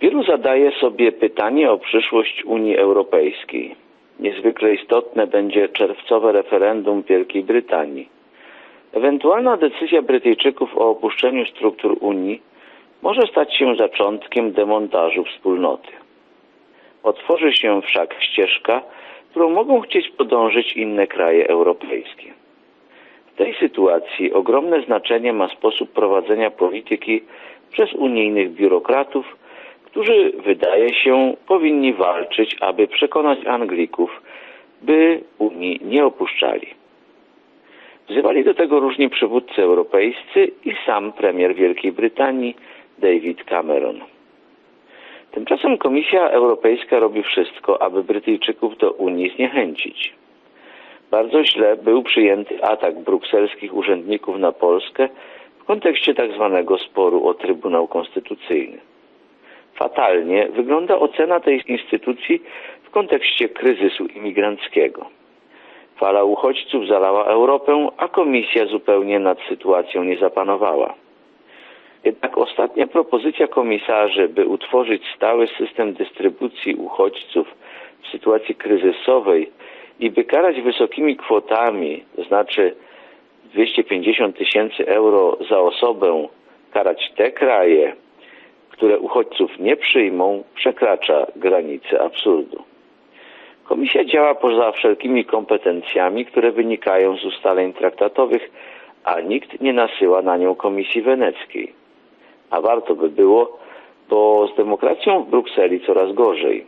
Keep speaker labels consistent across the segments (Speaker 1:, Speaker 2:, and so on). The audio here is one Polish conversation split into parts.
Speaker 1: Wielu zadaje sobie pytanie o przyszłość Unii Europejskiej. Niezwykle istotne będzie czerwcowe referendum Wielkiej Brytanii. Ewentualna decyzja Brytyjczyków o opuszczeniu struktur Unii może stać się zaczątkiem demontażu wspólnoty. Otworzy się wszak ścieżka, którą mogą chcieć podążyć inne kraje europejskie. W tej sytuacji ogromne znaczenie ma sposób prowadzenia polityki przez unijnych biurokratów, którzy, wydaje się, powinni walczyć, aby przekonać Anglików, by Unii nie opuszczali. Wzywali do tego różni przywódcy europejscy i sam premier Wielkiej Brytanii David Cameron. Tymczasem Komisja Europejska robi wszystko, aby Brytyjczyków do Unii zniechęcić. Bardzo źle był przyjęty atak brukselskich urzędników na Polskę w kontekście tzw. Tak sporu o Trybunał Konstytucyjny. Fatalnie wygląda ocena tej instytucji w kontekście kryzysu imigranckiego. Fala uchodźców zalała Europę, a komisja zupełnie nad sytuacją nie zapanowała. Jednak ostatnia propozycja komisarzy, by utworzyć stały system dystrybucji uchodźców w sytuacji kryzysowej i by karać wysokimi kwotami, to znaczy 250 tysięcy euro za osobę, karać te kraje, które uchodźców nie przyjmą, przekracza granice absurdu. Komisja działa poza wszelkimi kompetencjami, które wynikają z ustaleń traktatowych, a nikt nie nasyła na nią Komisji Weneckiej. A warto by było, bo z demokracją w Brukseli coraz gorzej.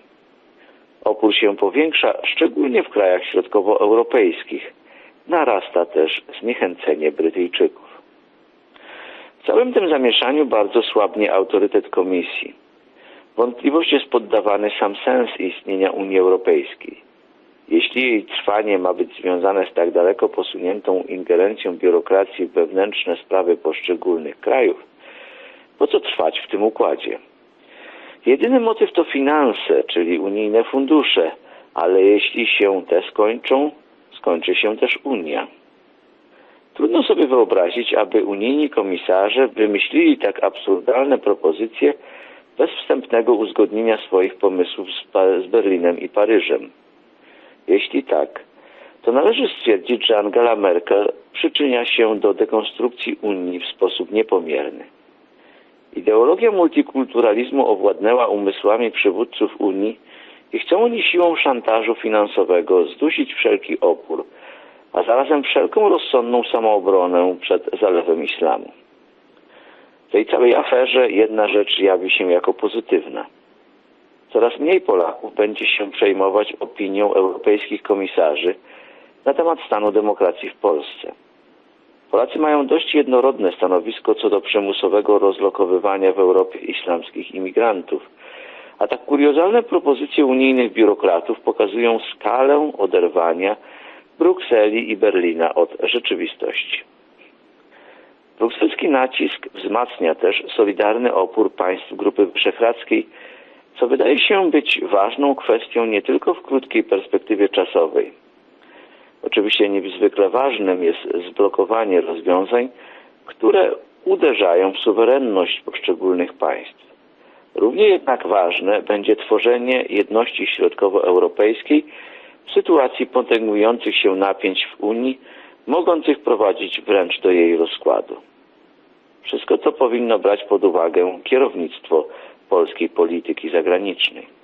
Speaker 1: Opór się powiększa, szczególnie w krajach środkowoeuropejskich. Narasta też zniechęcenie Brytyjczyków. W całym tym zamieszaniu bardzo słabnie autorytet Komisji. Wątpliwość jest poddawany sam sens istnienia Unii Europejskiej. Jeśli jej trwanie ma być związane z tak daleko posuniętą ingerencją biurokracji w wewnętrzne sprawy poszczególnych krajów, po co trwać w tym układzie? Jedyny motyw to finanse, czyli unijne fundusze, ale jeśli się te skończą, skończy się też Unia. Trudno sobie wyobrazić, aby unijni komisarze wymyślili tak absurdalne propozycje bez wstępnego uzgodnienia swoich pomysłów z, Berlinem i Paryżem. Jeśli tak, to należy stwierdzić, że Angela Merkel przyczynia się do dekonstrukcji Unii w sposób niepomierny. Ideologia multikulturalizmu owładnęła umysłami przywódców Unii i chcą oni siłą szantażu finansowego zdusić wszelki opór, a zarazem wszelką rozsądną samoobronę przed zalewem islamu. W tej całej aferze jedna rzecz jawi się jako pozytywna. Coraz mniej Polaków będzie się przejmować opinią europejskich komisarzy na temat stanu demokracji w Polsce. Polacy mają dość jednorodne stanowisko co do przymusowego rozlokowywania w Europie islamskich imigrantów, a tak kuriozalne propozycje unijnych biurokratów pokazują skalę oderwania Brukseli i Berlina od rzeczywistości. Brukselski nacisk wzmacnia też solidarny opór państw Grupy Wyszehradzkiej, co wydaje się być ważną kwestią nie tylko w krótkiej perspektywie czasowej. Oczywiście niezwykle ważnym jest zblokowanie rozwiązań, które uderzają w suwerenność poszczególnych państw. Równie jednak ważne będzie tworzenie jedności środkowoeuropejskiej w sytuacji potęgujących się napięć w Unii, mogących prowadzić wręcz do jej rozkładu. Wszystko to powinno brać pod uwagę kierownictwo polskiej polityki zagranicznej.